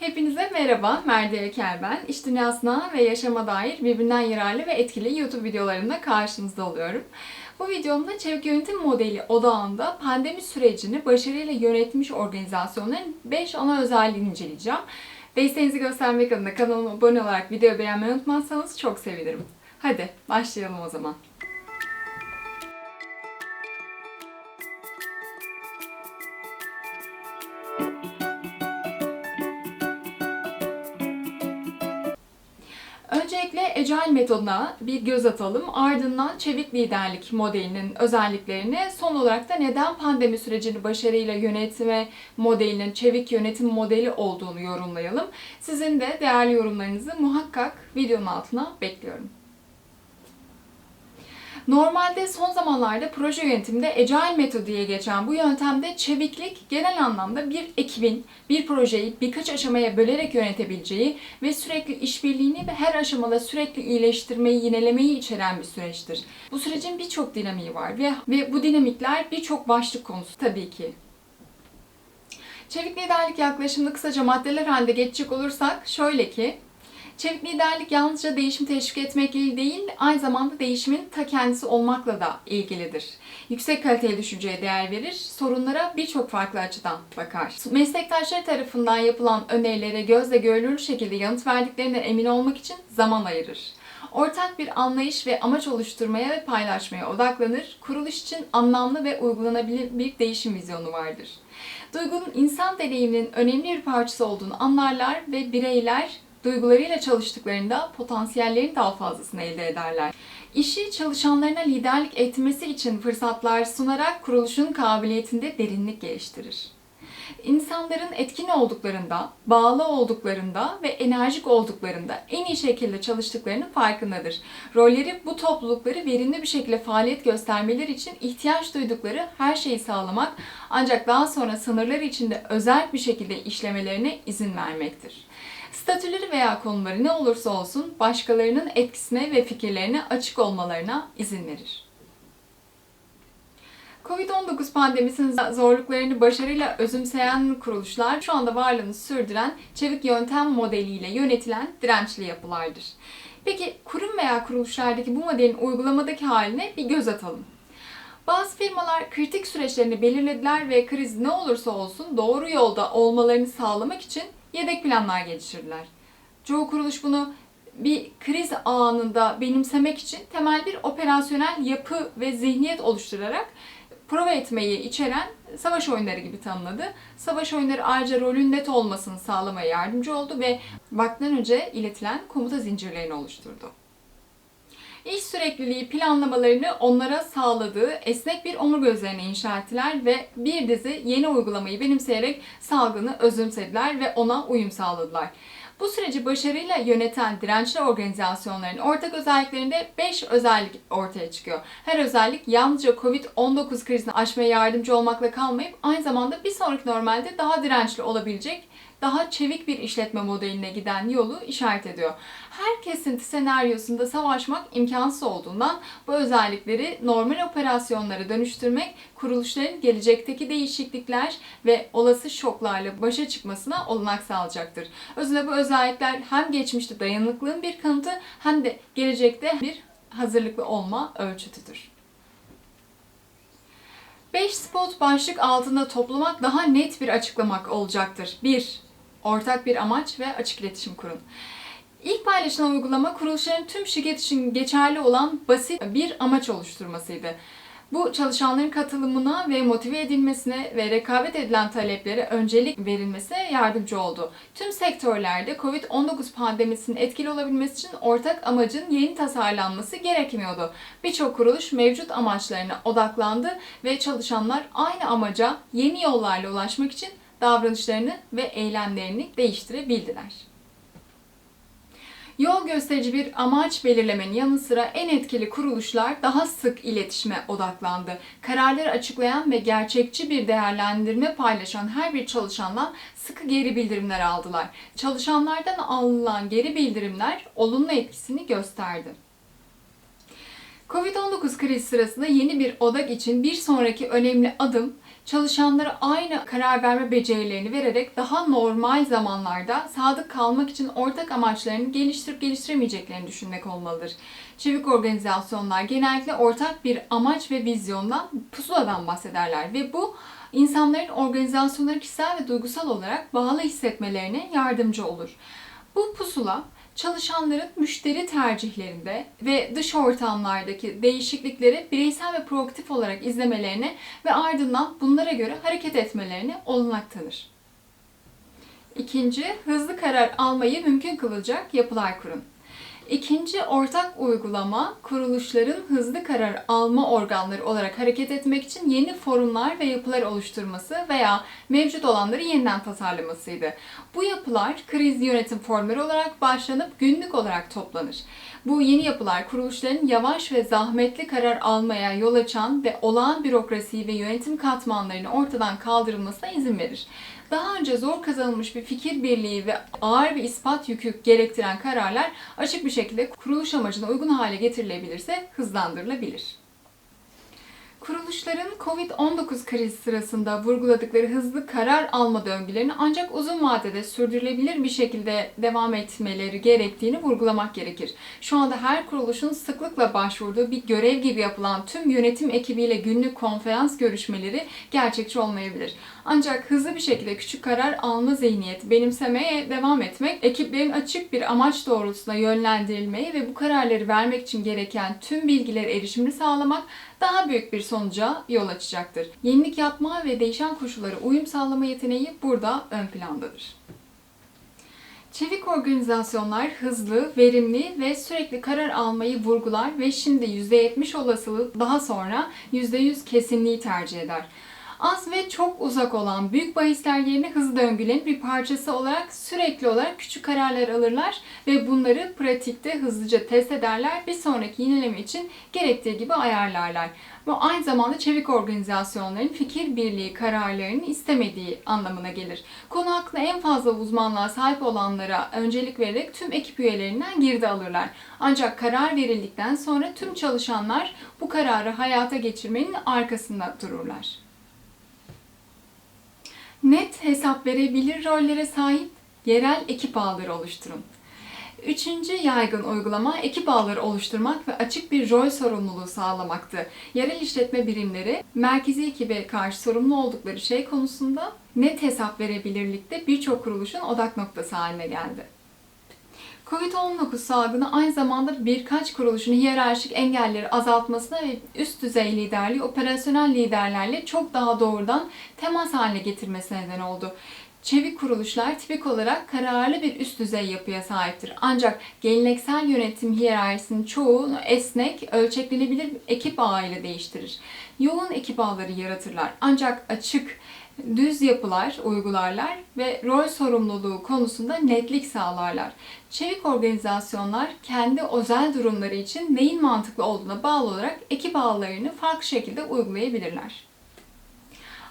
Hepinize merhaba, Merdiye Eker ben. İş dünyasına ve yaşama dair birbirinden yararlı ve etkili YouTube videolarımda karşınızda oluyorum. Bu videomda çevik yönetim modeli odağında pandemi sürecini başarıyla yönetmiş organizasyonların 5 ana özelliğini inceleyeceğim. Desteğinizi göstermek adına kanalıma abone olarak videoyu beğenmeyi unutmazsanız çok sevinirim. Hadi başlayalım o zaman. Agile metoduna bir göz atalım. Ardından çevik liderlik modelinin özelliklerini, son olarak da neden pandemi sürecini başarıyla yönetme modelinin çevik yönetim modeli olduğunu yorumlayalım. Sizin de değerli yorumlarınızı muhakkak videonun altına bekliyorum. Normalde son zamanlarda proje yönetiminde Agile metodu diye geçen bu yöntemde çeviklik genel anlamda bir ekibin bir projeyi birkaç aşamaya bölerek yönetebileceği ve sürekli işbirliğini ve her aşamada sürekli iyileştirmeyi, yinelemeyi içeren bir süreçtir. Bu sürecin birçok dinamiği var ve, ve bu dinamikler birçok başlık konusu tabii ki. Çevik liderlik yaklaşımını kısaca maddeler halinde geçecek olursak şöyle ki Çevik liderlik yalnızca değişim teşvik etmekle değil, aynı zamanda değişimin ta kendisi olmakla da ilgilidir. Yüksek kaliteli düşünceye değer verir, sorunlara birçok farklı açıdan bakar. Meslektaşları tarafından yapılan önerilere gözle görülür şekilde yanıt verdiklerinden emin olmak için zaman ayırır. Ortak bir anlayış ve amaç oluşturmaya ve paylaşmaya odaklanır. Kuruluş için anlamlı ve uygulanabilir bir değişim vizyonu vardır. Duygunun insan deneyiminin önemli bir parçası olduğunu anlarlar ve bireyler duygularıyla çalıştıklarında potansiyellerin daha fazlasını elde ederler. İşi çalışanlarına liderlik etmesi için fırsatlar sunarak kuruluşun kabiliyetinde derinlik geliştirir. İnsanların etkin olduklarında, bağlı olduklarında ve enerjik olduklarında en iyi şekilde çalıştıklarının farkındadır. Rolleri bu toplulukları verimli bir şekilde faaliyet göstermeleri için ihtiyaç duydukları her şeyi sağlamak ancak daha sonra sınırlar içinde özel bir şekilde işlemelerine izin vermektir. Statüleri veya konuları ne olursa olsun başkalarının etkisine ve fikirlerine açık olmalarına izin verir. Covid-19 pandemisinin zorluklarını başarıyla özümseyen kuruluşlar şu anda varlığını sürdüren çevik yöntem modeliyle yönetilen dirençli yapılardır. Peki kurum veya kuruluşlardaki bu modelin uygulamadaki haline bir göz atalım. Bazı firmalar kritik süreçlerini belirlediler ve kriz ne olursa olsun doğru yolda olmalarını sağlamak için yedek planlar geliştirdiler. Çoğu kuruluş bunu bir kriz anında benimsemek için temel bir operasyonel yapı ve zihniyet oluşturarak prova etmeyi içeren savaş oyunları gibi tanımladı. Savaş oyunları ayrıca rolün net olmasını sağlamaya yardımcı oldu ve vaktinden önce iletilen komuta zincirlerini oluşturdu. İş sürekliliği planlamalarını onlara sağladığı esnek bir omurga üzerine inşa ettiler ve bir dizi yeni uygulamayı benimseyerek salgını özümsediler ve ona uyum sağladılar. Bu süreci başarıyla yöneten dirençli organizasyonların ortak özelliklerinde 5 özellik ortaya çıkıyor. Her özellik yalnızca COVID-19 krizini aşmaya yardımcı olmakla kalmayıp aynı zamanda bir sonraki normalde daha dirençli olabilecek daha çevik bir işletme modeline giden yolu işaret ediyor. Her kesinti senaryosunda savaşmak imkansız olduğundan bu özellikleri normal operasyonlara dönüştürmek kuruluşların gelecekteki değişiklikler ve olası şoklarla başa çıkmasına olanak sağlayacaktır. Özünde bu özellikler hem geçmişte dayanıklılığın bir kanıtı hem de gelecekte bir hazırlıklı olma ölçütüdür. 5 spot başlık altında toplamak daha net bir açıklamak olacaktır. 1 ortak bir amaç ve açık iletişim kurun. İlk paylaşılan uygulama kuruluşların tüm şirket için geçerli olan basit bir amaç oluşturmasıydı. Bu çalışanların katılımına ve motive edilmesine ve rekabet edilen taleplere öncelik verilmesine yardımcı oldu. Tüm sektörlerde COVID-19 pandemisinin etkili olabilmesi için ortak amacın yeni tasarlanması gerekmiyordu. Birçok kuruluş mevcut amaçlarına odaklandı ve çalışanlar aynı amaca yeni yollarla ulaşmak için davranışlarını ve eylemlerini değiştirebildiler. Yol gösterici bir amaç belirlemenin yanı sıra en etkili kuruluşlar daha sık iletişime odaklandı. Kararları açıklayan ve gerçekçi bir değerlendirme paylaşan her bir çalışandan sıkı geri bildirimler aldılar. Çalışanlardan alınan geri bildirimler olumlu etkisini gösterdi. Covid-19 krizi sırasında yeni bir odak için bir sonraki önemli adım çalışanlara aynı karar verme becerilerini vererek daha normal zamanlarda sadık kalmak için ortak amaçlarını geliştirip geliştiremeyeceklerini düşünmek olmalıdır. Çevik organizasyonlar genellikle ortak bir amaç ve vizyondan, pusuladan bahsederler ve bu insanların organizasyonları kişisel ve duygusal olarak bağlı hissetmelerine yardımcı olur. Bu pusula çalışanların müşteri tercihlerinde ve dış ortamlardaki değişiklikleri bireysel ve proaktif olarak izlemelerine ve ardından bunlara göre hareket etmelerine olanak tanır. İkinci, hızlı karar almayı mümkün kılacak yapılar kurun. İkinci ortak uygulama kuruluşların hızlı karar alma organları olarak hareket etmek için yeni forumlar ve yapılar oluşturması veya mevcut olanları yeniden tasarlamasıydı. Bu yapılar kriz yönetim formları olarak başlanıp günlük olarak toplanır. Bu yeni yapılar kuruluşların yavaş ve zahmetli karar almaya yol açan ve olağan bürokrasi ve yönetim katmanlarını ortadan kaldırılmasına izin verir. Daha önce zor kazanılmış bir fikir birliği ve ağır bir ispat yükü gerektiren kararlar açık bir şekilde kuruluş amacına uygun hale getirilebilirse hızlandırılabilir. Kuruluşların COVID-19 krizi sırasında vurguladıkları hızlı karar alma döngülerini ancak uzun vadede sürdürülebilir bir şekilde devam etmeleri gerektiğini vurgulamak gerekir. Şu anda her kuruluşun sıklıkla başvurduğu bir görev gibi yapılan tüm yönetim ekibiyle günlük konferans görüşmeleri gerçekçi olmayabilir. Ancak hızlı bir şekilde küçük karar alma zihniyeti benimsemeye devam etmek, ekiplerin açık bir amaç doğrultusunda yönlendirilmeyi ve bu kararları vermek için gereken tüm bilgilere erişimini sağlamak daha büyük bir sonuca yol açacaktır. Yenilik yapma ve değişen koşullara uyum sağlama yeteneği burada ön plandadır. Çevik organizasyonlar hızlı, verimli ve sürekli karar almayı vurgular ve şimdi %70 olasılığı daha sonra %100 kesinliği tercih eder. Az ve çok uzak olan büyük bahisler yerine hızlı döngülerin bir parçası olarak sürekli olarak küçük kararlar alırlar ve bunları pratikte hızlıca test ederler. Bir sonraki yineleme için gerektiği gibi ayarlarlar. Bu aynı zamanda çevik organizasyonların fikir birliği kararlarını istemediği anlamına gelir. Konu hakkında en fazla uzmanlığa sahip olanlara öncelik vererek tüm ekip üyelerinden girdi alırlar. Ancak karar verildikten sonra tüm çalışanlar bu kararı hayata geçirmenin arkasında dururlar net hesap verebilir rollere sahip yerel ekip ağları oluşturun. Üçüncü yaygın uygulama ekip ağları oluşturmak ve açık bir rol sorumluluğu sağlamaktı. Yerel işletme birimleri merkezi ekibe karşı sorumlu oldukları şey konusunda net hesap verebilirlikte birçok kuruluşun odak noktası haline geldi. Covid-19 salgını aynı zamanda birkaç kuruluşun hiyerarşik engelleri azaltmasına ve üst düzey liderliği operasyonel liderlerle çok daha doğrudan temas haline getirmesine neden oldu. Çevik kuruluşlar tipik olarak kararlı bir üst düzey yapıya sahiptir. Ancak geleneksel yönetim hiyerarşisinin çoğu esnek, ölçeklenebilir ekip ağıyla değiştirir. Yoğun ekip ağları yaratırlar. Ancak açık, düz yapılar uygularlar ve rol sorumluluğu konusunda netlik sağlarlar. Çevik organizasyonlar kendi özel durumları için neyin mantıklı olduğuna bağlı olarak ekip ağlarını farklı şekilde uygulayabilirler.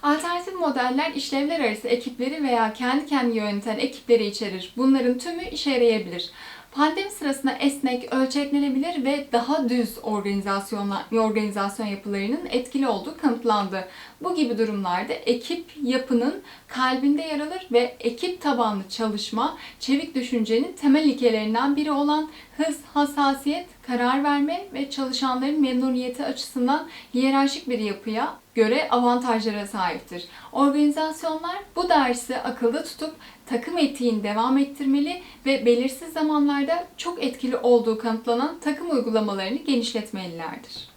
Alternatif modeller işlevler arası ekipleri veya kendi kendini yöneten ekipleri içerir. Bunların tümü işe yarayabilir. Pandemi sırasında esnek, ölçeklenebilir ve daha düz organizasyon yapılarının etkili olduğu kanıtlandı. Bu gibi durumlarda ekip yapının kalbinde yer alır ve ekip tabanlı çalışma, çevik düşüncenin temel ilkelerinden biri olan hız, hassasiyet, karar verme ve çalışanların memnuniyeti açısından hiyerarşik bir yapıya göre avantajlara sahiptir. Organizasyonlar bu dersi akılda tutup takım etiğini devam ettirmeli ve belirsiz zamanlarda çok etkili olduğu kanıtlanan takım uygulamalarını genişletmelilerdir.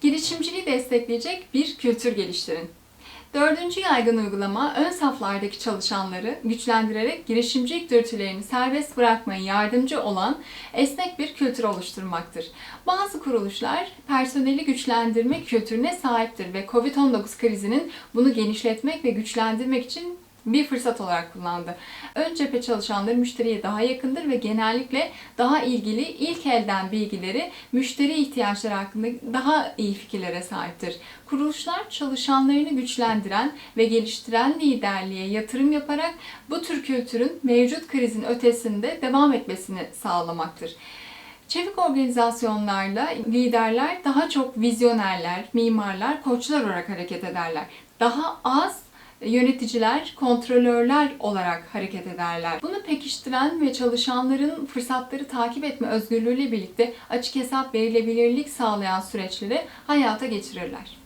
Girişimciliği destekleyecek bir kültür geliştirin. Dördüncü yaygın uygulama ön saflardaki çalışanları güçlendirerek girişimcilik dürtülerini serbest bırakmaya yardımcı olan esnek bir kültür oluşturmaktır. Bazı kuruluşlar personeli güçlendirme kültürüne sahiptir ve COVID-19 krizinin bunu genişletmek ve güçlendirmek için bir fırsat olarak kullandı. Ön cephe çalışanları müşteriye daha yakındır ve genellikle daha ilgili ilk elden bilgileri müşteri ihtiyaçları hakkında daha iyi fikirlere sahiptir. Kuruluşlar çalışanlarını güçlendiren ve geliştiren liderliğe yatırım yaparak bu tür kültürün mevcut krizin ötesinde devam etmesini sağlamaktır. Çevik organizasyonlarla liderler daha çok vizyonerler, mimarlar, koçlar olarak hareket ederler. Daha az yöneticiler, kontrolörler olarak hareket ederler. Bunu pekiştiren ve çalışanların fırsatları takip etme özgürlüğüyle birlikte açık hesap verilebilirlik sağlayan süreçleri hayata geçirirler.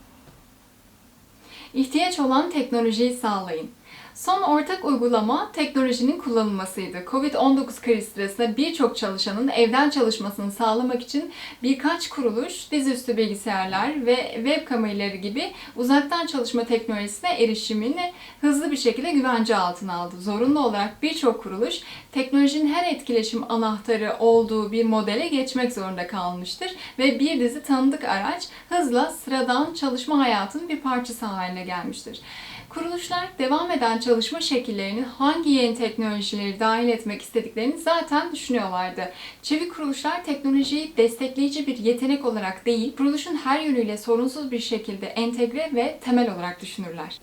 İhtiyaç olan teknolojiyi sağlayın. Son ortak uygulama teknolojinin kullanılmasıydı. Covid-19 krizi sırasında birçok çalışanın evden çalışmasını sağlamak için birkaç kuruluş dizüstü bilgisayarlar ve web kameraları gibi uzaktan çalışma teknolojisine erişimini hızlı bir şekilde güvence altına aldı. Zorunlu olarak birçok kuruluş teknolojinin her etkileşim anahtarı olduğu bir modele geçmek zorunda kalmıştır ve bir dizi tanıdık araç hızla sıradan çalışma hayatının bir parçası haline gelmiştir. Kuruluşlar devam eden çalışma şekillerini hangi yeni teknolojileri dahil etmek istediklerini zaten düşünüyorlardı. Çevik kuruluşlar teknolojiyi destekleyici bir yetenek olarak değil, kuruluşun her yönüyle sorunsuz bir şekilde entegre ve temel olarak düşünürler.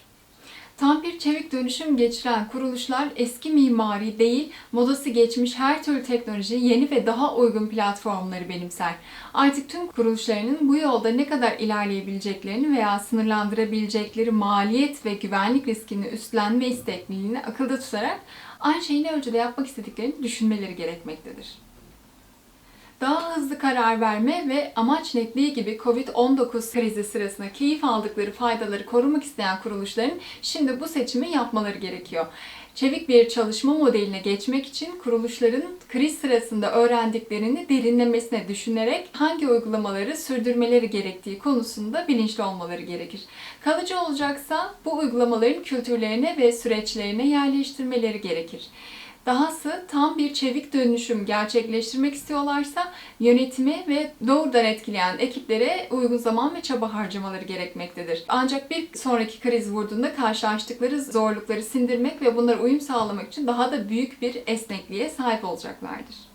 Tam bir çevik dönüşüm geçiren kuruluşlar eski mimari değil, modası geçmiş her türlü teknoloji, yeni ve daha uygun platformları benimser. Artık tüm kuruluşlarının bu yolda ne kadar ilerleyebileceklerini veya sınırlandırabilecekleri maliyet ve güvenlik riskini üstlenme istekliliğini akılda tutarak aynı şeyi ne ölçüde yapmak istediklerini düşünmeleri gerekmektedir daha hızlı karar verme ve amaç netliği gibi Covid-19 krizi sırasında keyif aldıkları faydaları korumak isteyen kuruluşların şimdi bu seçimi yapmaları gerekiyor. Çevik bir çalışma modeline geçmek için kuruluşların kriz sırasında öğrendiklerini derinlemesine düşünerek hangi uygulamaları sürdürmeleri gerektiği konusunda bilinçli olmaları gerekir. Kalıcı olacaksa bu uygulamaların kültürlerine ve süreçlerine yerleştirmeleri gerekir. Dahası tam bir çevik dönüşüm gerçekleştirmek istiyorlarsa yönetimi ve doğrudan etkileyen ekiplere uygun zaman ve çaba harcamaları gerekmektedir. Ancak bir sonraki kriz vurduğunda karşılaştıkları zorlukları sindirmek ve bunlara uyum sağlamak için daha da büyük bir esnekliğe sahip olacaklardır.